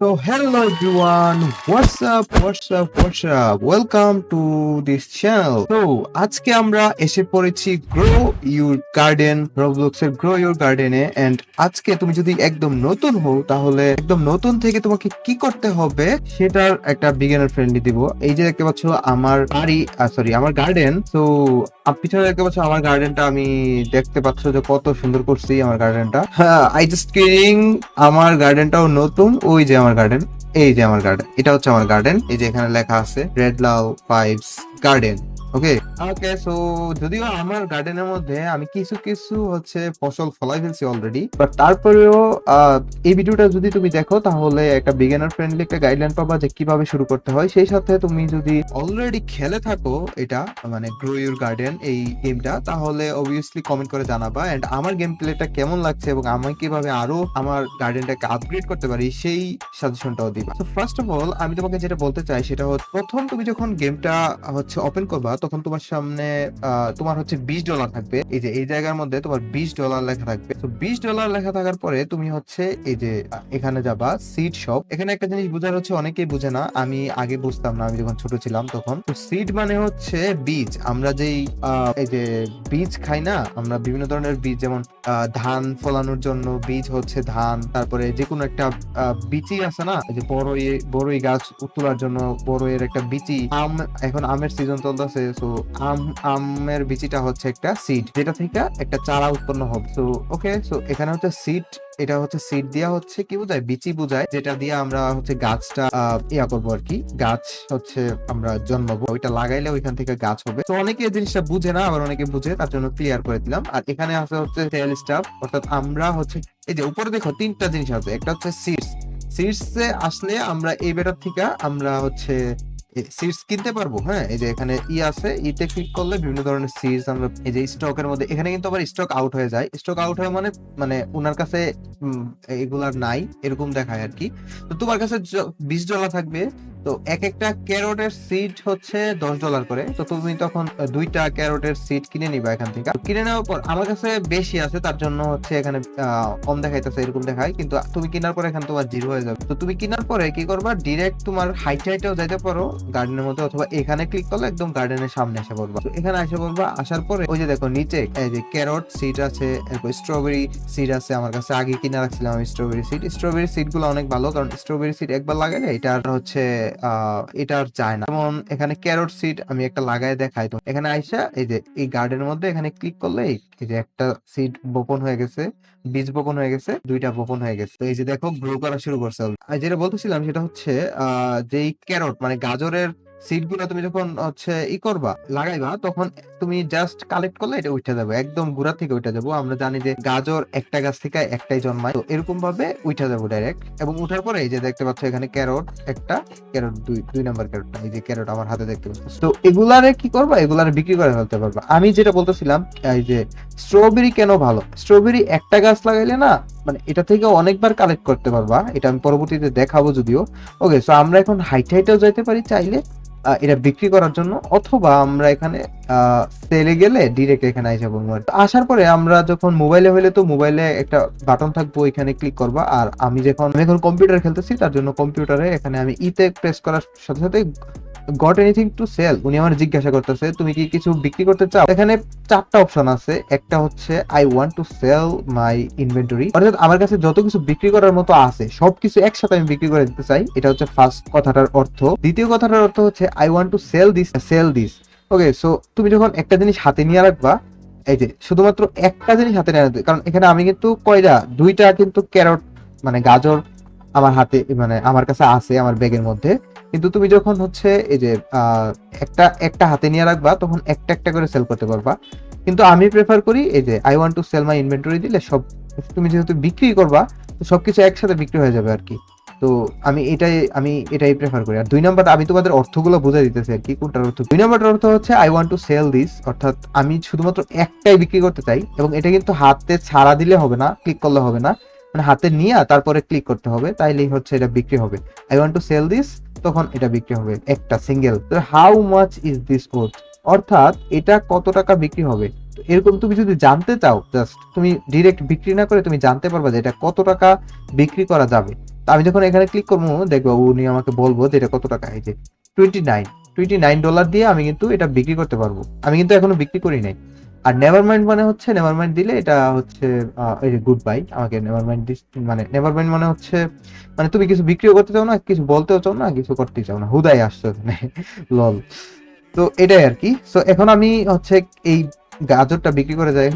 So hello everyone, what's up, what's up, what's up? Welcome to this channel. So আজকে আমরা এসে পড়েছি grow your garden Roblox grow your গার্ডেনে and আজকে তুমি যদি একদম নতুন হও তাহলে একদম নতুন থেকে তোমাকে কি করতে হবে সেটার একটা বিগিনার ফ্রেন্ডলি দিব। এই যে দেখতে পাচ্ছ আমার বাড়ি সরি আমার গার্ডেন তো পিছনে দেখতে পাচ্ছ আমার গার্ডেনটা আমি দেখতে পাচ্ছ যে কত সুন্দর করছি আমার গার্ডেনটা হ্যাঁ আই জাস্ট কিডিং আমার গার্ডেনটাও নতুন, ওই যে আমার গার্ডেন এই যে আমার গার্ডেন এটা হচ্ছে আমার গার্ডেন এই যে এখানে লেখা আছে রেড লাউ pipes garden okay. Okay so যদিও আমার গার্ডেনের মধ্যে আমি কিছু কিছু হচ্ছে ফসল ফলাই ফেলছি অলরেডি বাট তারপরেও এই ভিডিওটা যদি তুমি দেখো, তাহলে একটা বিগিনার ফ্রেন্ডলি একটা গাইডলাইন পাবা যে কীভাবে শুরু করতে হয়। সেই সাথে তুমি যদি অলরেডি খেলে থাকো এটা মানে গ্রো ইউর গার্ডেন এই গেমটা তাহলে অবভিয়াসলি কমেন্ট করে জানাবা। এন্ড আমার গেম প্লেটা কেমন লাগছে এবং আমি কীভাবে আরও আমার গার্ডেনটাকে আপগ্রেড করতে পারি, সেই সাজেশনটাও দিবা। তো ফার্স্ট অফ অল আমি তোমাকে যেটা বলতে চাই, সেটা হচ্ছে, প্রথম তুমি যখন গেমটা হচ্ছে ওপেন করবা তখন তোমার সামনে তোমার হচ্ছে বিশ ডলার থাকবে। এই যে, এই জায়গার মধ্যে তোমার বিশ ডলার লেখা থাকবে। তো বিশ ডলার লেখা থাকার পরে তুমি হচ্ছে এই যে, এখানে যাবা সিড শপ এখানে একটা জিনিস বোঝার হচ্ছে অনেকেই বুঝে না, আমি আগে বুঝতাম না, আমি যখন ছোট ছিলাম তখন। তো সিড মানে হচ্ছে বীজ। আমরা যেই এই যে বীজ খাই না, আমরা বিভিন্ন ধরনের বীজ যেমন ধান ফলানোর জন্য বীজ হচ্ছে ধান। তারপরে যে কোনো একটা বিচি আছে না যে বড়ই বড়ই গাছ তোলার জন্য বড়ইয়ের একটা বিচি। আম, এখন আমের সিজন চলতেছে তো আম, আমের বিচিটা হচ্ছে একটা সিড যেটা থেকে একটা চারা উৎপন্ন হবে। তো ওকে সো এখানে হচ্ছে সিড এটা হচ্ছে সিড দেওয়া হচ্ছে কি বোঝায়? বিচি বোঝায়, যেটা দিয়ে আমরা হচ্ছে গাছটা ইয়া করব আর কি। গাছ হচ্ছে আমরা জন্মাবো, ওইটা লাগাইলে ওইখান থেকে গাছ হবে। তো অনেকে জিনিসটা বুঝে না, আবার অনেকে বুঝে, তার জন্য ক্লিয়ার করে দিলাম। আর এখানে আছে হচ্ছে সেল স্টাফ অর্থাৎ আমরা হচ্ছে, এই যে উপরে দেখো তিনটা জিনিস আছে, একটা হচ্ছে সিডস সিডসে আসলে আমরা এই বেটার থেকে আমরা হচ্ছে সিডস কিনতে পারব? হ্যাঁ এই যে এখানে ই আছে ইতে ক্লিক করলে বিভিন্ন ধরনের সিডস আমরা, এই যে স্টকের মধ্যে, এখানে কিন্তু আবার স্টক আউট হয়ে যায়। স্টক আউট হয়ে মানে মানে ওনার কাছে এগুলার নাই, এরকম দেখায় আর কি তো তোমার কাছে বিশ ডলার থাকবে। তো এক একটা ক্যারোটের সিড হচ্ছে দশ ডলার করে। তো তুমি তখন দুইটা ক্যারোটের সিড কিনে নিবা এখান থেকে। কিনে নেওয়ার পর আমার কাছে বেশি আছে, তার জন্য হচ্ছে এখানে কম দেখাইতেছে, এরকম দেখায়। কিন্তু তুমি কেনার পরে এখানে তোমার জিরো হয়ে যাবে। তো তুমি কেনার পরে কি করবা? ডিরেক্ট তোমার হাইট হাইটেও যাইতে পারো গার্ডেনের মধ্যে, অথবা এখানে ক্লিক করলে একদম গার্ডেনের সামনে এসে পড়বা। তো এখানে এসে পড়বা, আসার পরে ওই যে দেখো নিচে, এই যে ক্যারট সিড আছে, এরপর স্ট্রবেরি সিড আছে, আমার কাছে আগে কিনে রাখছিলাম আমি স্ট্রবেরি সিড স্ট্রবেরি সিডগুলো অনেক ভালো, কারণ স্ট্রবেরি সিড একবার লাগালে এটা হচ্ছে এটা আর চায় না। যেমন এখানে ক্যারট সিড আমি একটা লাগায় দেখাই তো এখানে আইসা এই যে, এই গার্ডেনের মধ্যে এখানে ক্লিক করলে এই যে একটা সিড বপন হয়ে গেছে, বীজ বপন হয়ে গেছে, দুইটা বপন হয়ে গেছে। এই যে দেখো গ্রো করা শুরু করছে যেটা বলতেছিলাম সেটা হচ্ছে যেই ক্যারট মানে গাজরের সিডগুলো তুমি যখন হচ্ছে ই করবা, লাগাইবা, তখন তুমি জাস্ট কালেক্ট করলে এটা উঠে যাবে, একদম গুড়া থেকে উঠে যাব। আমরা জানি যে গাজর একটা গাছ থেকে একটাই জন্মায়, তো এরকম ভাবে উঠে যাব ডাইরেক্ট এবং উঠার পরে এই যে দেখতে পাচ্ছ এখানে ক্যারট একটা ক্যারট দুই দুই নাম্বার ক্যারট এই যে ক্যারট আমার হাতে দেখতে পাচ্ছ। তো এগুলারে কি করবা? এগুলারে বিক্রি করে ফেলতে পারবা। আমি যেটা বলতেছিলাম, এই যে স্ট্রবেরি কেন ভালো? স্ট্রবেরি একটা গাছ লাগাইলে না মানে এটা থেকে অনেকবার কালেক্ট করতে পারবা। এটা আমি পরবর্তীতে দেখাবো যদিও। ওকে সো আমরা এখন হাইট হাইটেও যাইতে পারি চাইলে। এটা বিক্রি করার জন্য অথবা আমরা এখানে সেলে গেলে ডিরেক্ট এখানে আইসা যাব মোবাইল আসার পরে আমরা যখন মোবাইলে হলে তো মোবাইলে একটা বাটন থাকব এখানে ক্লিক করবা। আর আমি যখন, আমি এখন কম্পিউটার খেলতেছি, তার জন্য কম্পিউটারে এখানে আমি ইতে প্রেস করার সাথে সাথে গট এনিথিং টু সেল উনি আমার জিজ্ঞাসা করতেছে, তুমি কি কিছু বিক্রি করতে চাও? এখানে চারটা অপশন আছে। একটা হচ্ছে I want to sell my inventory অর্থাৎ আমার কাছে যত কিছু বিক্রি করার মতো আছে, সবকিছু একসাথে আমি বিক্রি করে দিতে চাই। এটা হচ্ছে ফার্স্ট কথাটার অর্থ। দ্বিতীয় কথাটার অর্থ হচ্ছে I want to sell this sell this okay so তুমি যখন একটা জিনিস হাতে নিয়ে রাখবা, এই যে শুধুমাত্র একটা জিনিস হাতে নিয়ে কারণ এখানে আমি কিন্তু কয়টা দুইটা কিন্তু ক্যারট মানে গাজর আমার হাতে মানে আমার কাছে আছে, আমার ব্যাগের মধ্যে। কিন্তু তুমি যখন হচ্ছে এই যে একটা একটা হাতে নিয়ে রাখবা, তখন একটা একটা করে সেল করতে পারবা। কিন্তু আমি প্রেফার করি এই যে I want to sell my inventory দিলে সব, তুমি যেহেতু বিক্রি করবা, তো সবকিছু একসাথে বিক্রি হয়ে যাবে আর কি। তো আমি এটাই আমি এটাই প্রেফার করি। আর দুই নাম্বার, আমি তোমাদের অর্থগুলো বুঝে দিতেছি আর কি, কোনটার অর্থ। দুই নাম্বারটার অর্থ হচ্ছে I want to sell this অর্থাৎ আমি শুধুমাত্র একটাই বিক্রি করতে চাই, এবং এটা কিন্তু হাতে ছাড়া দিলে হবে না ক্লিক করলে হবে না। মানে হাতে নিয়ে তারপরে ক্লিক করতে হবে, তাইলেই হচ্ছে এটা বিক্রি হবে। I want to sell this তখন এটা বিক্রি হবে একটা single how much is this worth অর্থাৎ এটা কত টাকা বিক্রি হবে? এরকম তুমি যদি জানতে চাও জাস্ট তুমি ডিরেক্ট বিক্রি না করে তুমি জানতে পারবা যে এটা কত টাকা বিক্রি করা যাবে। আমি যখন এখানে ক্লিক করব, দেখব উনি আমাকে বলব যে এটা কত টাকা? যে twenty nine twenty nine dollar দিয়ে আমি কিন্তু এটা বিক্রি করতে পারব। আমি কিন্তু এখনও বিক্রি করি নাই। আর নেভার মাইন্ড মানে হচ্ছে নেভার মাইন্ড দিলে এটা হচ্ছে এই যে গুড বাই আমাকে নেভার মাইন্ড মানে নেভার মাইন্ড মানে হচ্ছে মানে তুমি কিছু বিক্রিও করতে চাও না, কিছু বলতেও চাও না, কিছু করতে চাও না। হুদাই আসছো এখানে লল তো এটাই আর কি। তো এখন আমি হচ্ছে এই গাজরটা বিক্রি করে যাই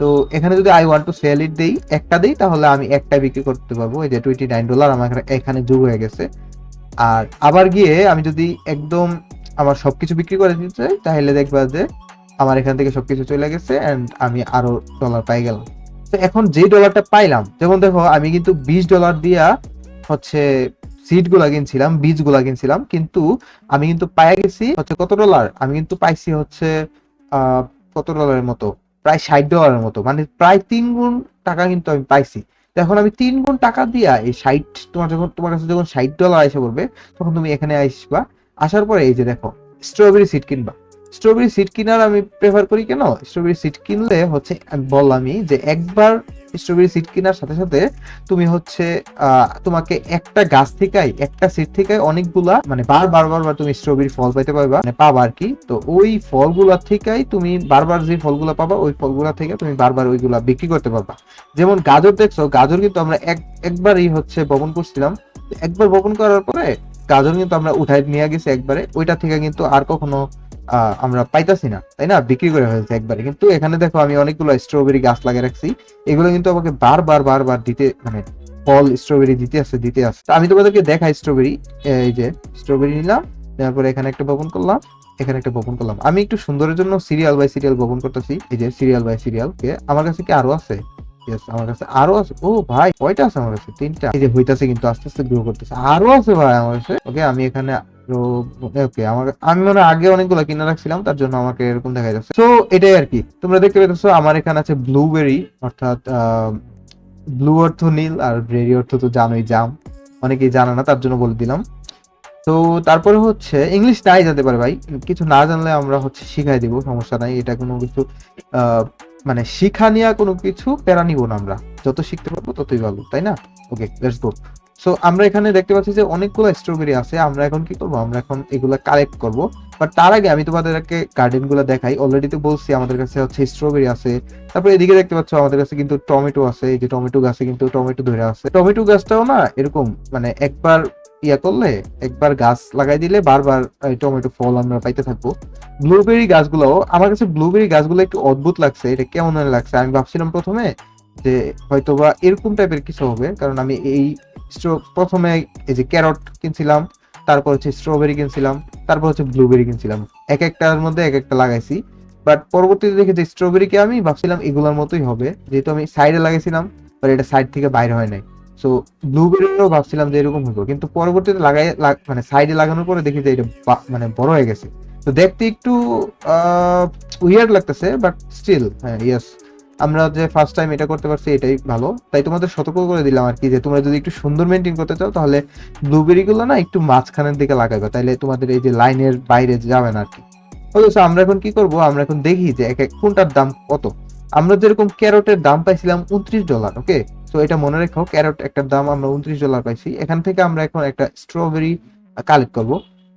তো এখানে যদি I want to sell it দেই, একটা দেই, তাহলে আমি একটা বিক্রি করতে পারব। এই যে টোয়েন্টি নাইন ডলার আমার এখানে যোগ হয়ে গেছে। আর আবার গিয়ে আমি যদি একদম আমার সবকিছু বিক্রি করে দিতে চাই, তাহলে দেখবা যে আমার এখান থেকে সবকিছু চলে গেছে এন্ড আমি আরও ডলার পাই গেলাম। তো এখন যে ডলারটা পাইলাম, যেমন দেখো, আমি কিন্তু বিশ ডলার দিয়া হচ্ছে সিটগুলা কিনছিলাম বীজগুলা কিনছিলাম, কিন্তু আমি কিন্তু পাই গেছি হচ্ছে কত ডলার আমি কিন্তু পাইছি হচ্ছে কত ডলারের মতো? প্রায় ষাট ডলারের মতো মানে প্রায় তিন গুণ টাকা কিন্তু আমি পাইছি। এখন আমি তিন গুণ টাকা দিয়া এই ষাট, তোমার যখন, তোমার কাছে যখন ষাট ডলার এসে পড়বে, তখন তুমি এখানে আসবা, আসার পরে এই যে দেখো স্ট্রবেরি সিড কিনবা। স্ট্রবেরি সিড কিনার আমি প্রেফার করি কেন? স্ট্রবেরি সিড কিনলে হচ্ছে বললামই যে একবার স্ট্রবেরি সিড কেনার সাথে সাথে তুমি হচ্ছে তোমাকে একটা গাছ থেকেই, একটা সিড থেকে অনেকগুলা মানে বারবার বারবার তুমি স্ট্রবেরি ফল পাইতে পারবা মানে পাবা আর কি। তো ওই ফলগুলা থেকেই তুমি বারবার যে ফলগুলা পাবা, ওই ফলগুলা থেকে তুমি বারবার ওইগুলা বিক্রি করতে পারবা। যেমন গাজর দেখছ, গাজর কিন্তু আমরা এক, একবারই হচ্ছে বপন করছিলাম। একবার বপন করার পরে গাজর কিন্তু আমরা উঠাই নিয়ে গেছি একবারে, ওইটা থেকে কিন্তু আর কখনো আমরা পাইতাছি না তাই না? বিক্রি করে ফেলছে একবারে। কিন্তু এখানে দেখো আমি অনেকগুলো স্ট্রবেরি গাছ লাগিয়ে রাখছি। এগুলো কিন্তু আমাকে বারবার বারবার দিতে মানে ফল স্ট্রবেরি দিতে আসছে দিতে আসছে তো আমি তোমাদেরকে দেখাই স্ট্রবেরি এই যে স্ট্রবেরি নিলাম তারপরে এখানে একটা বপন করলাম এখানে একটা বপন করলাম। আমি একটু সুন্দরের জন্য সিরিয়াল বাই সিরিয়াল বপন করতেছি এই যে সিরিয়াল বাই সিরিয়াল কে? আমার কাছে কি আরও আছে? Yes, আমার কাছে আরও আছে। ও ভাই কয়টা আছে আমার কাছে? তিনটা। এই যে হইতাছে কিন্তু আস্তে আস্তে গ্রো করতেছে। আরও আছে ভাই আমার কাছে। ওকে আমি এখানে ওকে আমার আমি মানে আগে অনেকগুলো কিনে রাখছিলাম, তার জন্য আমাকে এরকম দেখা যাচ্ছে। তো এটাই আর কি। তোমরা দেখতে পেতেছো, আমার এখানে আছে ব্লুবেরি অর্থাৎ ব্লু অর্থ নীল আর বেরি অর্থ তো জানোই জাম। অনেকেই জানে না, তার জন্য বলে দিলাম। তো, তারপরে হচ্ছে ইংলিশ নাই জানতে পারে ভাই। কিছু না জানলে আমরা হচ্ছে শিখাই দিব, সমস্যা নাই। এটা কোনো কিছু মানে শিখা নিয়ে কোনো কিছু প্যারা নিব না আমরা। যত শিখতে পারব ততই ভালো, তাই না? ওকে লেটস গো সো আমরা এখানে দেখতে পাচ্ছি যে অনেকগুলো স্ট্রবেরি আছে। আমরা এখন কি করব? আমরা এখন এগুলা কালেক্ট করব। বাট তার আগে আমি তোমাদেরকে গার্ডেনগুলো দেখাই। অলরেডি তো বলছি, আমাদের কাছে হচ্ছে স্ট্রবেরি আছে। তারপরে এদিকে দেখতে পাচ্ছ, আমাদের কাছে কিন্তু টমেটো আছে। এই যে টমেটো গাছে কিন্তু টমেটো ধরে আছে। টমেটো গাছটাও না এরকম মানে একবার ইয়া করলে, একবার গাছ লাগাই দিলে বারবার টমেটো ফল আমরা পাইতে থাকব। ব্লুবেরি গাছগুলো আমার কাছে ব্লুবেরি গাছগুলো একটু অদ্ভুত লাগছে। এটা কেমন লাগছে? আমি ভাবছিলাম প্রথমে যে হয়তোবা এরকম টাইপের কিছু হবে। কারণ আমি এই প্রথমে এই যে ক্যারট কিনছিলাম, তারপর হচ্ছে স্ট্রবেরি কিনছিলাম, তারপর হচ্ছে ব্লুবেরি কিনছিলাম। এক একটার মধ্যে এক একটা লাগাইছি। বাট পরবর্তীতে দেখে যে স্ট্রবেরিকে আমি ভাবছিলাম এগুলোর মতোই হবে। যেহেতু আমি সাইডে লাগাইছিলাম, বাট এটা সাইড থেকে বাইরে হয় নাই। সো ব্লুবেরিও ভাবছিলাম যে এরকম হইব। কিন্তু পরবর্তীতে লাগাই লাগ- মানে সাইডে লাগানোর পরে দেখি যে এটা মানে বড় হয়ে গেছে। তো দেখতে একটু উইয়ার্ড লাগতেছে বাট স্টিল হ্যাঁ ইয়েস আমরা যে ফার্স্ট টাইম এটা করতে পারছি, এটাই ভালো। তাই তোমাদের সতর্ক করে দিলাম আর কি যে, তোমরা যদি একটু সুন্দর মেনটেন করতে চাও, তাহলে ব্লুবেরি গুলো না একটু মাঝখানের দিকে লাগাবে তাইলে তোমাদের এই যে লাইনের বাইরে যাবে না আর কি। আমরা এখন কি করব? আমরা এখন দেখি যে এক এক কোনটার দাম কত। আমরা যেরকম ক্যারটের দাম পাইছিলাম উনত্রিশ ডলার ওকে তো এটা মনে রেখো, ক্যারট একটার দাম আমরা উনত্রিশ ডলার পাইছি। এখান থেকে আমরা এখন একটা স্ট্রবেরি কালেক্ট করব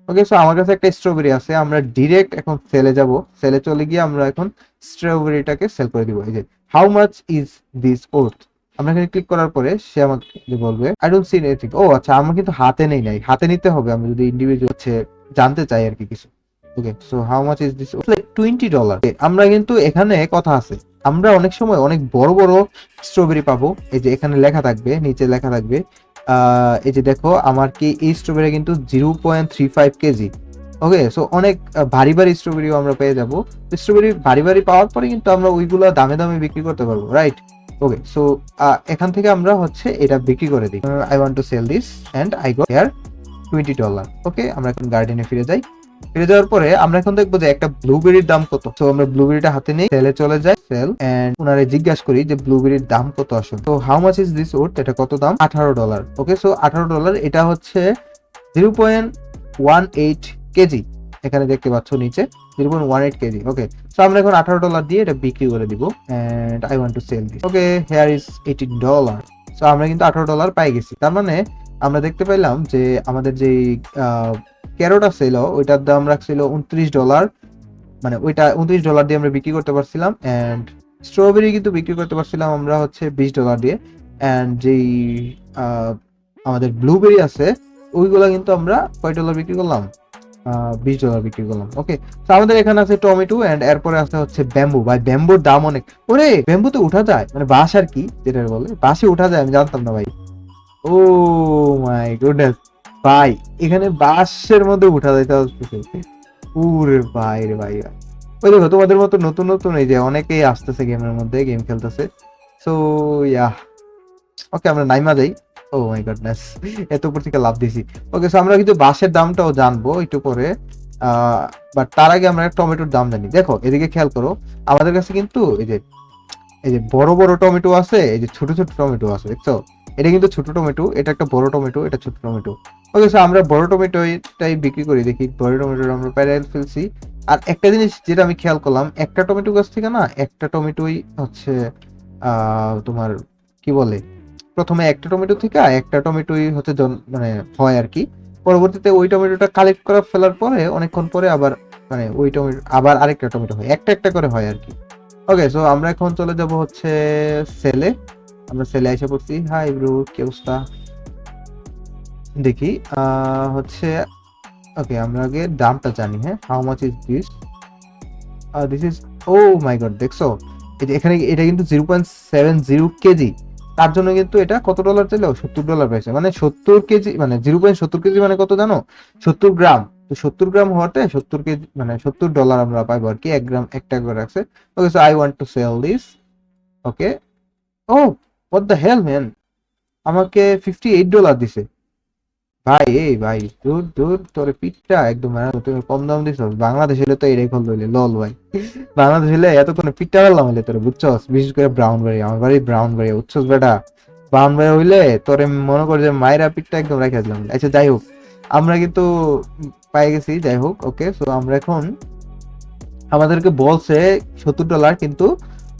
ওকে সো আমার কাছে একটা স্ট্রবেরি আছে, আমরা ডিরেক্ট এখন সেলে যাব। সেলে চলে গিয়ে আমরা এখন স্ট্রবেরিটাকে সেল করে দিব। এই যে how much is this worth আমরা এখানে ক্লিক করার পরে সে আমাকে বলবে আই ডোন্ট সি এনিথিং ও আচ্ছা আমার কিন্তু হাতে নেই, নাই। হাতে নিতে হবে, আমি যদি ইন্ডিভিজুয়াল হচ্ছে জানতে চাই আর কি কিছু। Okay so how much is this like twenty dollar আমরা কিন্তু এখানে কথা আছে। আমরা অনেক সময় অনেক বড় বড় স্ট্রবেরি পাবো। এই যে এখানে লেখা থাকবে, নিচে লেখা থাকবে এই যে দেখো, আমার কি এই স্ট্রবেরি কিন্তু zero point three five kg. Okay so অনেক ভারী ভারী স্ট্রবেরিও আমরা পেয়ে যাব। স্ট্রবেরি ভারী ভারী পাওয়ার পরে কিন্তু আমরা ওইগুলো দামে দামে বিক্রি করতে পারব রাইট ওকে সো এখান থেকে আমরা হচ্ছে এটা বিক্রি করে দিই। I want to sell this and I go here twenty dollar okay আমরা এখন গার্ডেনে ফিরে যাই। ফিরে যাওয়ার পরে আমরা এখন দেখব যে একটা ব্লুবেরির দাম কত। তো আমরা ব্লুবেরিটা হাতে নিই সেলে চলে যাই সেল এন্ড ওনারে জিজ্ঞাসা করি যে ব্লুবেরির দাম কত আসলে। তো how much is this oat এটা কত দাম? আঠারো ডলার ওকে সো আঠারো ডলার এটা হচ্ছে zero point one eight kg. এখানে দেখতে পাচ্ছ নিচে one eight kg. Okay so আমরা এখন আঠারো ডলার দিয়ে এটা বিক্রি করে দিব and I want to sell this okay here is eighty dollar so আমরা কিন্তু আঠারো ডলার পাই গেছি। তার মানে আমরা দেখতে পেলাম যে আমাদের যে ক্যারোটা ছিল ওইটার দাম রাখছিল উনত্রিশ ডলার মানে ওইটা উনত্রিশ ডলার দিয়ে আমরা বিক্রি করতে পারছিলাম অ্যান্ড স্ট্রবেরি কিন্তু বিক্রি করতে পারছিলাম আমরা হচ্ছে বিশ ডলার দিয়ে। অ্যান্ড যেই আমাদের ব্লুবেরি আছে, ওইগুলা কিন্তু আমরা কয় ডলার বিক্রি করলাম? বিশ ডলার বিক্রি করলাম। ওকে তো আমাদের এখানে আছে টমেটো এন্ড এরপরে আছে হচ্ছে ব্যাম্বু। ভাই, ব্যাম্বুর দাম অনেক। ওরে, ব্যাম্বুতে উঠা যায়? মানে বাঁশ আর কি যেটা বলে। বাঁশে উঠা যায়? আমি জানতাম না ভাই। ও মাই গুডনেস ভাই, এখানে বাঁশের মধ্যে উঠা যাইতে হচ্ছে উরে ভাই রে ভাই। ভাই। ওই দেখো, তোমাদের মতো নতুন নতুন এই যে অনেকেই আসতেছে গেমের মধ্যে গেম খেলতেছে। সো ইয়া ওকে আমরা নাইমা যাই। ও মাই গডনেস এত উপর থেকে লাভ দিছি। ওকে সো আমরা কিন্তু বাঁশের দামটাও জানব একটু পরে। বাট তার আগে আমরা টমেটোর দাম জানি। দেখো, এদিকে খেয়াল করো, আমাদের কাছে কিন্তু এই যে এই যে বড় বড় টমেটো আছে, এই যে ছোট ছোট টমেটো আছে, দেখছ? এটা কিন্তু ছোট টমেটো, এটা একটা বড় টমেটো, এটা ছোট টমেটো। ওকে সো আমরা বড় টমেটোটাই বিক্রি করি, দেখি বড় টমেটো আমরা প্যারাইল ফেলছি। আর একটা জিনিস যেটা আমি খেয়াল করলাম, একটা টমেটো গাছ থেকে না, একটা টমেটোই হচ্ছে তোমার কি বলে? প্রথমে একটা টমেটো থেকে একটা টমেটোই হচ্ছে মানে হয় আর কি। পরবর্তীতে ওই টমেটোটা কালেক্ট করা ফেলার পরে অনেকক্ষণ পরে আবার মানে ওই টমেটো আবার আরেকটা টমেটো হয়। একটা একটা করে হয় আর কি। ওকে সো আমরা এখন চলে যাব হচ্ছে সেলে আমরা সেলে এসে পড়ছি। হাই ব্রু কি অবস্থা? দেখি হচ্ছে ওকে আমরা আগে দামটা জানি হ্যাঁ? How much is this this is oh my god দেখছ? এখানে এটা কিন্তু zero point seven zero kg. তার জন্য কিন্তু এটা কত ডলার চাইলে সত্তর ডলার পেয়েছে মানে সত্তর কেজি মানে জিরো পয়েন্ট সত্তর কেজি মানে কত জানো? সত্তর গ্রাম। তো সত্তর গ্রাম হওয়াতে সত্তর কেজি মানে সত্তর ডলার আমরা পাইবো আর কি। এক গ্রাম, একটা করে রাখছে। Okay so I want to sell this okay oh what the hell man আমাকে ফিফটি এইট ডলার দিছে। ভাই, এই ভাই, দূর দূর, তোর পিঠটা একদম মানে তুমি কম দাম দিছ বাংলাদেশ হলে তো এটাই খোল লইলে লল ভাই। বাংলাদেশ হলে এতক্ষণে পিঠটা পারলাম হইলে তোর, বুঝছস? বিশেষ করে ব্রাউন বাড়ি আমার বাড়ি ব্রাউন বাড়ি বুঝছস বেটা। ব্রাউন বাড়ি হইলে তোরে মনে কর যে মায়েরা পিঠটা একদম রেখে দিলাম আচ্ছা যাই হোক, আমরা কিন্তু পাই গেছি, যাই হোক ওকে সো আমরা এখন আমাদেরকে বলছে সত্তর ডলার কিন্তু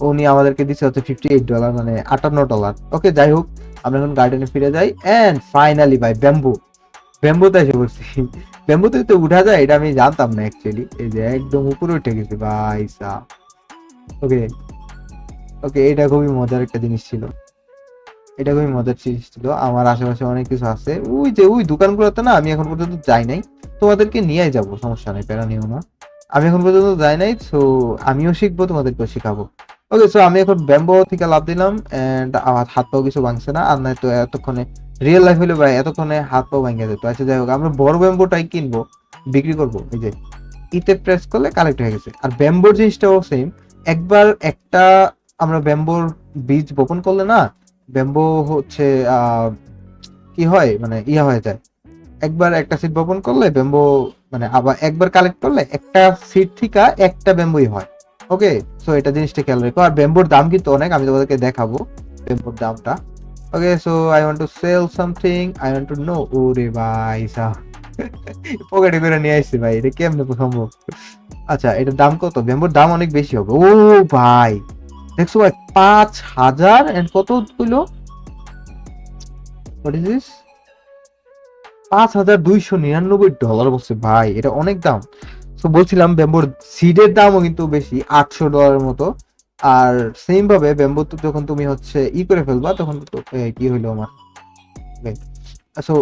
উনি আমাদেরকে দিচ্ছে হচ্ছে ফিফটি এইট ডলার মানে আটান্ন ডলার ওকে যাই হোক, আমরা এখন গার্ডেনে ফিরে যাই। এন্ড ফাইনালি ভাই ব্যাম্বু ব্যাম্বুতে এসে পড়ছি। ব্যাম্বুতে তো উঠা যায়, এটা আমি জানতাম না অ্যাকচুয়ালি এই যে একদম উপরে উঠে গেছে, ভাই সা ওকে ওকে, এটা খুবই মজার একটা জিনিস ছিল। এটা খুবই মজার জিনিস ছিল। আমার আশেপাশে অনেক কিছু আছে। ওই যে, ওই দোকানগুলোতে না, আমি এখন পর্যন্ত যাই নাই। তোমাদেরকে নিয়ে যাব, সমস্যা নেই, প্যারা নিও না। আমি এখন পর্যন্ত যাই নাই তো আমিও শিখব, তোমাদেরকেও শিখাবো। ওকে সো আমি এখন ব্যাম্বো থেকে লাভ দিলাম এন্ড আমার হাত পাও কিছু ভাঙছে না, আর নাই তো এতক্ষণে রিয়েল লাইফ হলে ভাই এতক্ষণে হাত পা ভাঙে যেত। আচ্ছা যাই হোক, আমরা বড় ব্যাম্বোটাই কিনবো, বিক্রি করব, এই যে, ইতে প্রেস করলে কালেক্ট হয়ে গেছে। আর ব্যাম্বোর জিনিসটাও সেম একবার একটা আমরা ব্যাম্বোর বীজ বপন করলে না, ব্যাম্বো হচ্ছে কি হয় মানে ইয়া হয়ে যায়। একবার একটা সিট বপন করলে ব্যাম্বো মানে আবার একবার কালেক্ট করলে একটা সিট থেকে একটা ব্যাম্বোই হয়। ওকে সো এটা জিনিসটা খেয়াল রেখো। আর ব্যাম্বোর দাম কিন্তু অনেক, আমি তোমাদেরকে দেখাবো ব্যাম্বোর দামটা। Okay so I want to sell something I want to know ওরে ভাই, সা। পকেটে করে নিয়ে আসছি ভাই, এটা কেমনে সম্ভব? আচ্ছা এটার দাম কত? ব্যাম্বোর দাম অনেক বেশি হবে। ও ভাই, দেখছ ভাই, পাঁচ হাজার এন্ড কত কইলো হোয়াট ইজ দিস পাঁচ হাজার দুইশো নিরানব্বই ডলার বলছে ভাই, এটা অনেক দাম। তো বলছিলাম ব্যাম্বোর সিডের দামও কিন্তু বেশি, আটশো ডলারের মতো। আর সেম ভাবে ব্যাম্বো যখন তুমি হচ্ছে ই করে ফেলবা, তখন কি হইল আমার? সো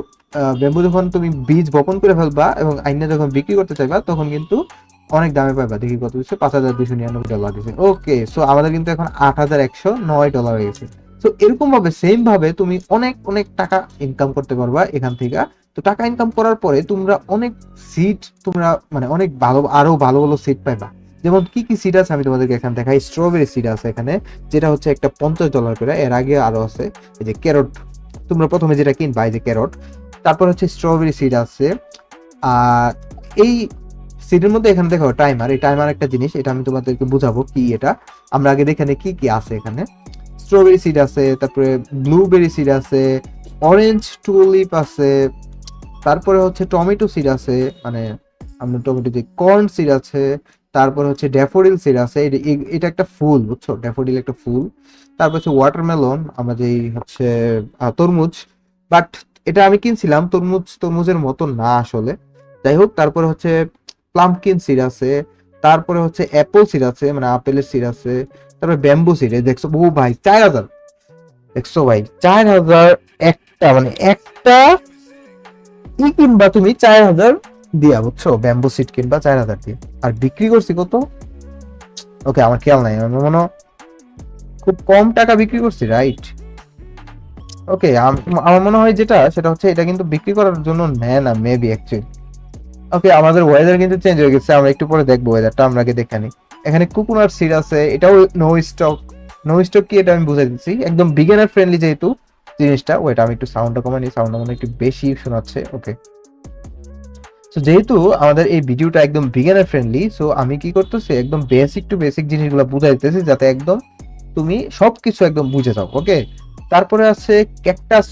ব্যাম্বু যখন তুমি বীজ বপন করে ফেলবা এবং আইনে যখন বিক্রি করতে চাইবা, তখন কিন্তু অনেক দামে পাইবা। দেখি কত দিচ্ছে পাঁচ হাজার দুইশো নিরানব্বই ডলার দিচ্ছে ওকে সো আমাদের কিন্তু এখন আট হাজার একশো নয় ডলার হয়ে গেছে। তো এরকম ভাবে সেম ভাবে তুমি অনেক অনেক টাকা ইনকাম করতে পারবা এখান থেকে। তো টাকা ইনকাম করার পরে তোমরা অনেক সিট তোমরা মানে অনেক ভালো, আরও ভালো ভালো সিট পাইবা। যেমন কি কি সিট আছে আমি তোমাদেরকে এখানে দেখাই। স্ট্রবেরি সিট আছে এখানে, যেটা হচ্ছে একটা পঞ্চাশ ডলার করে। এর আগে আরও আছে, এই যে ক্যারট তোমরা প্রথমে যেটা কিনবা, এই যে ক্যারট তারপর হচ্ছে স্ট্রবেরি সিড আছে। আর এই সিডের মধ্যে এখানে দেখো টাইমার এই টাইমার একটা জিনিস, এটা আমি তোমাদেরকে বুঝাবো কি এটা। আমরা আগে দেখে নিই কি কি আছে এখানে। স্ট্রবেরি সিড আছে, তারপরে ব্লুবেরি সিড আছে অরেঞ্জ টুলিপ আছে, তারপরে হচ্ছে টমেটো সিড আছে মানে আমরা টমেটো দিই কর্ন সিড আছে তারপর হচ্ছে ড্যাফোডিল সিড আছে এটা- একটা ফুল, বুঝছ? ড্যাফোডিল একটা ফুল। তারপর হচ্ছে ওয়াটারমেলন, আমাদের হচ্ছে তরমুজ। বাট এটা আমি কিনছিলাম, তরমুজ, তরমুজের মতো না আসলে। যাই হোক, তারপরে হচ্ছে প্লাম্পকিন সিড আছে, তারপরে হচ্ছে অ্যাপল সিড আছে মানে আপেলের সিড আছে, তারপরে ব্যাম্বু সিড। দেখছ বহু ভাই, চার হাজার। দেখছ ভাই, চার হাজার একটা মানে একটা ই কিনবা তুমি চার হাজার দিয়া, বুঝছ? ব্যাম্বু সিট কিনবা, চার হাজার দিয়ে। আর বিক্রি করছি কত? ওকে আমার খেয়াল নাই। আমার মনে খুব কম টাকা বিক্রি করছি রাইট ওকে আমার মনে হয় যেটা, সেটা হচ্ছে এটা কিন্তু বিক্রি করার জন্য নেয় না মেবি অ্যাকচুয়ালি ওকে আমাদের ওয়েদার কিন্তু চেঞ্জ হয়ে গেছে, আমরা একটু পরে দেখব ওয়েদারটা আমরা আগে দেখে নিই। এখানে কুকুনার সিড আছে, এটাও নো স্টক নো স্টক কি এটা আমি বুঝাই দিচ্ছি। একদম বিগিনার ফ্রেন্ডলি যেহেতু জিনিসটা ওইটা আমি একটু সাউন্ডটা কমাই নিই সাউন্ডটা মনে একটু বেশি শোনাচ্ছে ওকে তো যেহেতু আমাদের এই ভিডিওটা একদম বিগিনার ফ্রেন্ডলি সো আমি কি করতেছি, একদম বেসিক টু বেসিক জিনিসগুলো বুঝাই দিতেছি যাতে একদম তুমি সবকিছু একদম বুঝে যাও ওকে তারপরে আছে ক্যাকটাস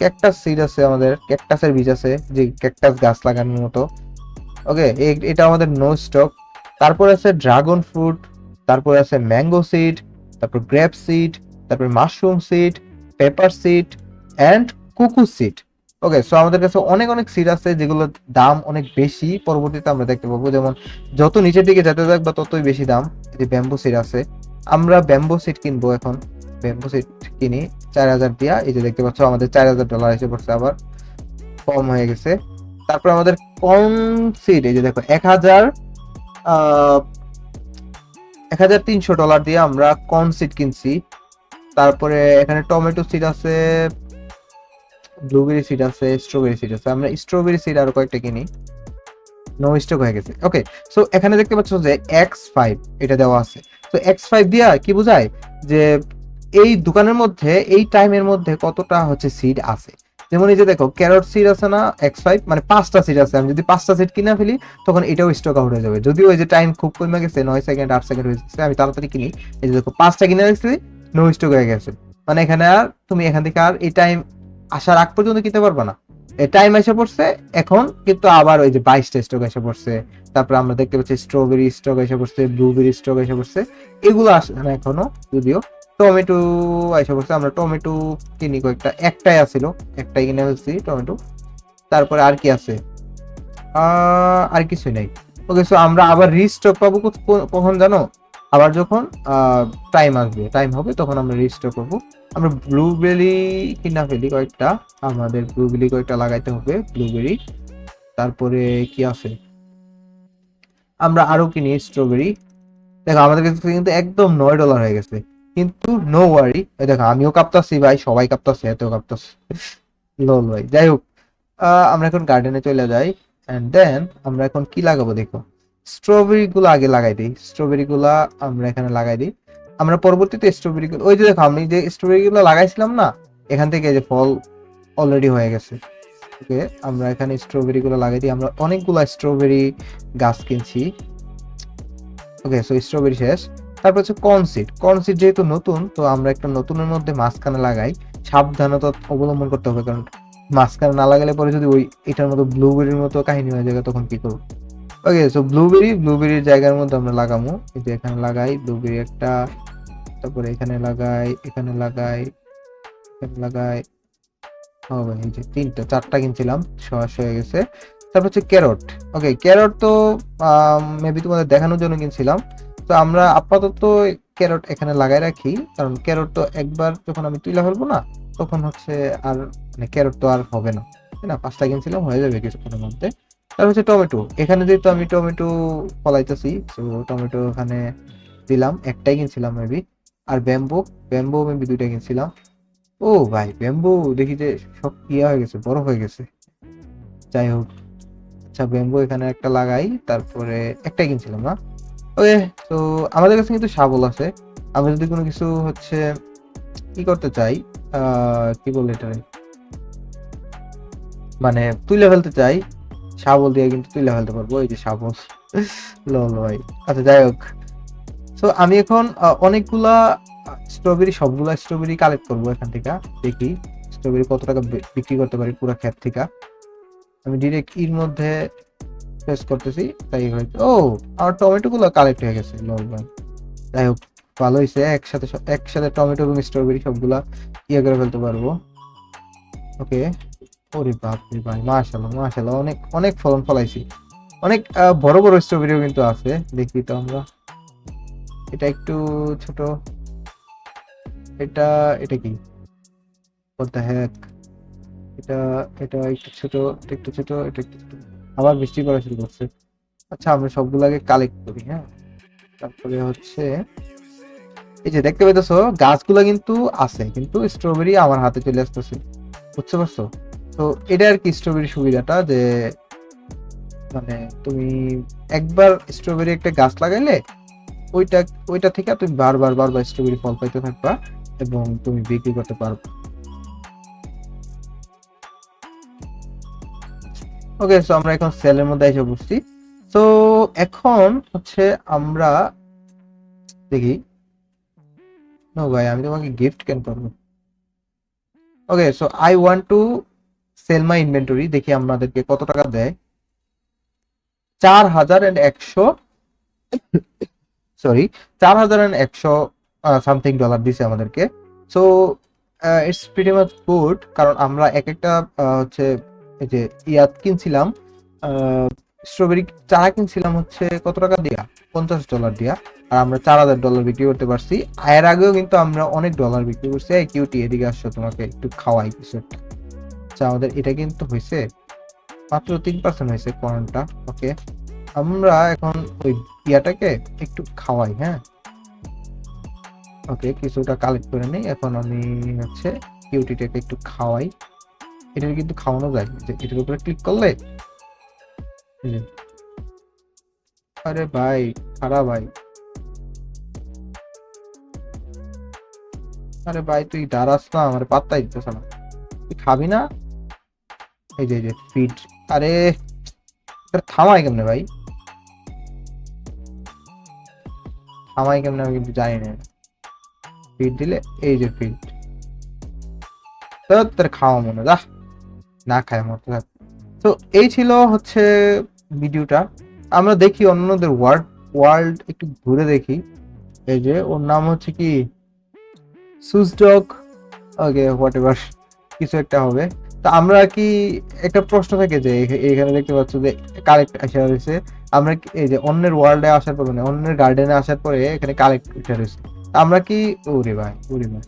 ক্যাকটাস সিড আছে আমাদের ক্যাকটাসের বীজ আছে, যে ক্যাকটাস গাছ লাগানোর মতো ওকে এটা আমাদের নো স্টক তারপর আছে ড্রাগন ফ্রুট তারপর আছে ম্যাঙ্গো সিড তারপর গ্রেপ সিড তারপর mushroom seed pepper seed and কুকু সিড ওকে সো আমাদের কাছে অনেক অনেক সিট আছে যেগুলোর দাম অনেক বেশি। পরবর্তীতে আমরা দেখতে পাবো, যেমন যত নিচের দিকে যেতে থাকবে ততই বেশি দাম, যে ব্যাম্বো সিট আছে। আমরা ব্যাম্বো সিট কিনবো এখন। ব্যাম্বো সিট কিনি চার হাজার দিয়া। এই যে দেখতে পাচ্ছ, আমাদের চার হাজার ডলার এসে পড়ছে আবার। কম হয়ে গেছে। তারপর আমাদের কর্ন সিট এই যে দেখো, এক হাজার এক হাজার তিনশো ডলার দিয়ে আমরা কর্ন সিট কিনছি। তারপরে এখানে টমেটো সিট আছে ব্লুবেরি সিড আছে স্ট্রবেরি সিড আছে, আমরা স্ট্রবেরি সিড আরও কয়েকটা কিনি। নো স্টক হয়ে গেছে। ওকে সো এখানে দেখতে পাচ্ছ যে এক্স ফাইভ এটা দেওয়া আছে। তো এক্স ফাইভ দিয়া কি বোঝায়? যে এই দোকানের মধ্যে, এই টাইমের মধ্যে কতটা হচ্ছে সিড আছে। যেমন এই যে দেখো ক্যারট সিড আছে না এক্স ফাইভ মানে পাঁচটা সিড আছে। আমি যদি পাঁচটা সিড কিনে ফেলি, তখন এটাও স্টক আউট হয়ে যাবে। যদিও ওই যে টাইম খুব কমে গেছে, নয় সেকেন্ড আট সেকেন্ড হয়ে গেছে, আমি তাড়াতাড়ি কিনি। এই যে দেখো, পাঁচটা কিনে রাখছি নো স্টক হয়ে গেছে। মানে এখানে আর, তুমি এখান থেকে আর এই টাইম আসার আগ পর্যন্ত কিনতে পারবে না। টাইম এসে পড়ছে, এখন কিন্তু আবার ওই যে বাইশটা স্টক এসে পড়ছে। তারপর আমরা দেখতে পাচ্ছি স্ট্রবেরি স্টক এসে পড়ছে ব্লুবেরি স্টক এসে পড়ছে। এগুলো আসে না এখনও, যদিও। টমেটো এসে পড়ছে, আমরা টমেটো কিনি কয়েকটা, একটাই আছিল, একটাই কিনে ফেলছি, টমেটো। তারপরে আর কি আছে? আর কিছুই নাই। ওকে সো আমরা আবার রিস্টক পাবো কখন জানো? আবার যখন টাইম আসবে টাইম হবে, তখন আমরা রিস্টক করব আমরা ব্লুবেরি কিনা ফেলি কয়েকটা। আমাদের ব্লুবেরি কয়েকটা লাগাইতে হবে ব্লুবেরি তারপরে কি আছে? আমরা আরও কিনি স্ট্রবেরি দেখো, আমাদের কাছে কিন্তু একদম নয় ডলার হয়ে গেছে। কিন্তু নো ওয়ারি দেখো, আমিও কাঁপতাছি ভাই, সবাই কাঁপতাছে এত কাঁপতাছে। লোল ভাই, যাই হোক আমরা এখন গার্ডেনে চলে যাই। এন্ড দেন আমরা এখন কি লাগাবো দেখো? স্ট্রবেরি গুলো আগে লাগাই দিই। স্ট্রবেরি গুলা আমরা এখানে লাগাই দিই। আমরা পরবর্তীতে স্ট্রবেরি ওই যে দেখো, আমি যে স্ট্রবেরি গুলো লাগাইছিলাম না, এখান থেকে যে ফল অলরেডি হয়ে গেছে। ওকে, আমরা এখানে স্ট্রবেরি গুলো লাগাই দিই। আমরা অনেকগুলো স্ট্রবেরি গাছ কিনছি। ওকে সো স্ট্রবেরি শেষ। তারপর হচ্ছে কনসিড কনসিড যেহেতু নতুন, তো আমরা একটা নতুনের মধ্যে মাঝখানে লাগাই। সাবধানতা অবলম্বন করতে হবে, কারণ মাঝখানে না লাগালে পরে যদি ওই এটার মতো ব্লুবেরির মতো কাহিনী হয়ে যাবে, তখন কি করব? ওকে সো ব্লুবেরি ব্লুবেরির জায়গার মধ্যে আমরা লাগামু। এই যে এখানে লাগাই ব্লুবেরি একটা তারপরে এখানে লাগাই এখানে লাগাই এখানে লাগাই। ও ভাই, এই যে তিনটা, চারটা কিনছিলাম, সহজ হয়ে গেছে। তারপর হচ্ছে ক্যারট। ওকে ক্যারট তো মেবি তোমাদের দেখানোর জন্য কিনছিলাম। তো আমরা আপাতত ক্যারট এখানে লাগাই রাখি, কারণ ক্যারট তো একবার যখন আমি তুলে ফেলব না, তখন হচ্ছে আর মানে ক্যারট তো আর হবে না। তাই না? পাঁচটা কিনছিলাম, হয়ে যাবে কিছুক্ষণের মধ্যে। তারপর হচ্ছে টমেটো। এখানে যেহেতু আমি টমেটো ফলাইতেছি, তো টমেটো এখানে দিলাম, একটাই কিনছিলাম মেবি আর ব্যাম্বো ব্যাম্বো মেবি দুইটা কিনছিলাম। ও ভাই, ব্যাম্বো দেখি যে সব ইয়া হয়ে গেছে বড় হয়ে গেছে। যাই হোক আচ্ছা ব্যাম্বো এখানে একটা লাগাই, তারপরে একটাই কিনছিলাম না। ওকে, তো আমাদের কাছে কিন্তু শাবল আছে। আমরা যদি কোনো কিছু হচ্ছে কি করতে চাই কি বলে এটা মানে তুলে ফেলতে চাই, শাবল দিয়ে কিন্তু তুলে ফেলতে পারব, এই যে শাবল। লল ভাই। আচ্ছা যাই হোক। তো আমি এখন অনেকগুলা স্ট্রবেরি সবগুলা স্ট্রবেরি কালেক্ট করব এখান থেকে, দেখি স্ট্রবেরি কত টাকা বিক্রি করতে পারি পুরো ক্ষেত থেকে। আমি ডিরেক্ট এর মধ্যে ফেস করতেছি, তাই হয়তো, ও, আমার টমেটো গুলো কালেক্ট হয়ে গেছে, লল ভাই। যাই হোক, ভালো হয়েছে একসাথে একসাথে টমেটো এবং স্ট্রবেরি সবগুলা ইয়ে করে ফেলতে পারব। ওকে, ওরে বাপ রে ভাই মাশাল্লাহ মাশাল্লাহ অনেক অনেক ফলন ফলাইছি। অনেক বড় বড় স্ট্রবেরিও কিন্তু আছে, দেখি তো আমরা। এটা একটু ছোট। এটা এটা কি? The heck? এটা এটা একটু ছোট একটু ছোট, এটা একটু ছোট। আবার বৃষ্টি করা শুরু করছে। আচ্ছা আমরা সবগুলাকে কালেক্ট করি হ্যাঁ? তারপরে হচ্ছে, এই যে দেখতে পেতেছো গাছগুলা কিন্তু আছে, কিন্তু স্ট্রবেরি আমার হাতে চলে আসতেছে। বুঝতে পারছ? তো এটা আর কি স্ট্রবেরি সুবিধাটা যে মানে তুমি একবার স্ট্রবেরি একটা গাছ লাগাইলে ওইটা ওইটা থেকে তুমি বারবার বারবার স্ট্রবেরি ফল পাইতে থাকবা এবং তুমি বিক্রি করতে পারবে। ওকে সো আমরা এখন সেলের মধ্যে এসে বসছি। তো এখন হচ্ছে আমরা দেখি। নো ভাই, আমি তোমাকে গিফট কেন করব? Okay so I want to sell my inventory দেখি আমাদেরকে কত টাকা দেয়। চার হাজার এন্ড একশো সরি চার হাজার এন্ড একশো সামথিং ডলার দিছে আমাদেরকে। So it's pretty much good কারণ আমরা এক একটা হচ্ছে, এই যে, ইয়াত কিনছিলাম স্ট্রবেরি চারা কিনছিলাম হচ্ছে কত টাকা দিয়া? পঞ্চাশ ডলার দিয়া। আর আমরা চার হাজার ডলার বিক্রি করতে পারছি। এর আগেও কিন্তু আমরা অনেক ডলার বিক্রি করছি। এই কিউটি এদিকে আসছো তোমাকে একটু খাওয়াই কিছু। আচ্ছা আমাদের এটা কিন্তু হয়েছে, মাত্র তিন পার্সেন্ট হয়েছে কর্নটা ওকে আমরা এখন ওই ইয়াটাকে একটু খাওয়াই হ্যাঁ? ওকে কিছুটা কালেক্ট করে নেই। এখন আমি হচ্ছে কিউটিটাকে একটু খাওয়াই। এটা কিন্তু খাওয়ানো যায় যে এটার উপরে ক্লিক করলে আরে ভাই খারাপ ভাই। আরে ভাই, তুই দাঁড়াস না, আমার পাত্তাই দিতেছ না। তুই খাবি না? এই যে ফিড আরে থামাই কেমনে ভাই? থামাই কেমনে আমি কিন্তু জানি না। ফিড দিলে এই যে তো তোর খাওয়া মনে যা, না খায় থাক। তো এই ছিল হচ্ছে ভিডিওটা। আমরা দেখি অন্যদের ওয়ার্ল্ড ওয়ার্ল্ড একটু ঘুরে দেখি। এই যে, ওর নাম হচ্ছে কি? সুজডক ওকে হোয়াট এভার কিছু একটা হবে। তো আমরা কি একটা প্রশ্ন থাকে যে এখানে দেখতে পাচ্ছ যে কালেক্ট আসা রয়েছে আমরা এই যে অন্যের ওয়ার্ল্ডে আসার পর মানে অন্যের গার্ডেনে আসার পরে এখানে কালেক্ট উঠে রয়েছে আমরা কি ওরে ভাই ওরে ভাই।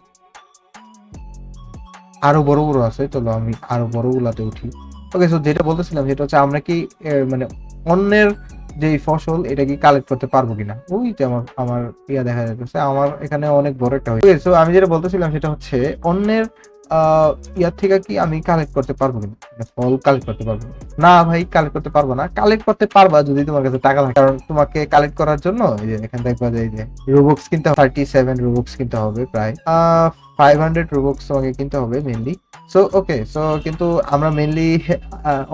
আরও বড় বড় আছে, চলো আমি আরও বড় গুলাতে উঠি। ওকে সো যেটা বলতেছিলাম সেটা হচ্ছে আমরা কি মানে অন্যের যে ফসল, এটা কি কালেক্ট করতে পারব কিনা? ওই যে আমার আমার ইয়া দেখা যাচ্ছে, আমার এখানে অনেক বড় একটা হয়েছে আমি যেটা বলতেছিলাম সেটা হচ্ছে, অন্যের ইয়ার থেকে কি আমি কালেক্ট করতে পারব কিনা? মানে ফল কালেক্ট করতে পারব না ভাই কালেক্ট করতে পারব না। কালেক্ট করতে পারবা যদি তোমার কাছে টাকা থাকে। কারণ তোমাকে কালেক্ট করার জন্য, এই যে এখানে যে, এই যে রোবক্স কিনতে থার্টি সেভেন রোবক্স কিনতে হবে প্রায়। ফাইভ হান্ড্রেড রোবক্স তোমাকে কিনতে হবে মেনলি সো ওকে সো কিন্তু আমরা মেনলি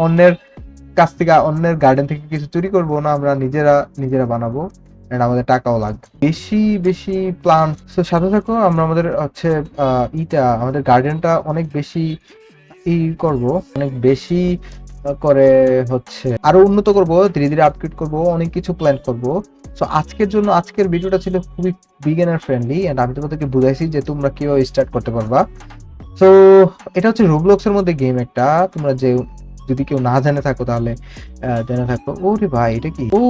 অন্যের কাছ থেকে অন্যের গার্ডেন থেকে কিছু চুরি করব না, আমরা নিজেরা নিজেরা বানাবো আমাদের টাকাও লাগবে। বেশি বেশি প্লান্ট তো সাথে থাকো, আমরা আমাদের হচ্ছে ইটা, আমাদের গার্ডেনটা অনেক বেশি ই করব, অনেক বেশি করে হচ্ছে, আরও উন্নত করব, ধীরে ধীরে আপগ্রেড করব, অনেক কিছু প্ল্যান করব। সো আজকের জন্য আজকের ভিডিওটা ছিল খুবই বিগিনার ফ্রেন্ডলি এন্ড আমি তোমাদেরকে বুঝাইছি যে তোমরা কীভাবে স্টার্ট করতে পারবা। তো এটা হচ্ছে রোবলক্স এর মধ্যে গেম একটা, তোমরা যে যদি কেউ না জেনে থাকো তাহলে জেনে থাকো। ও রে ভাই, এটা কি? ও,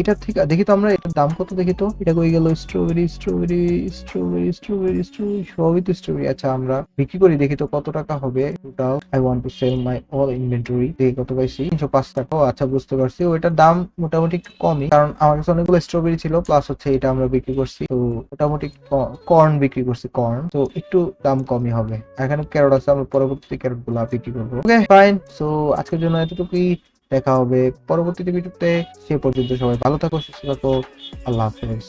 এটা ঠিক, দেখি তো আমরা এটার দাম কত দেখি তো? এটা কই গেল? Strawberry strawberry strawberry strawberry strawberry সবই তো স্ট্রবেরি আচ্ছা আমরা বিক্রি করি, দেখি তো কত টাকা হবে। Total I want to sell my all inventory দেখি কত পাইছি? তিনশো পাঁচ টাকা। আচ্ছা বুঝতে পারছি। ও এটার দাম মোটামুটি একটু কমই, কারণ আমার কাছে অনেকগুলো স্ট্রবেরি ছিল প্লাস হচ্ছে এটা আমরা বিক্রি করছি। তো মোটামুটি কর্ন বিক্রি করছি কর্ন তো একটু দাম কমই হবে। এখানে ক্যারট আছে, আমরা পরবর্তীতে ক্যারটগুলো বিক্রি করব। ওকে ফাইন সো আজকের জন্য এতটুকুই। দেখা হবে পরবর্তীতে ভিডিওতে সে পর্যন্ত সবাই ভালো থাকো, সুস্থ থাকো। আল্লাহ হাফেজ।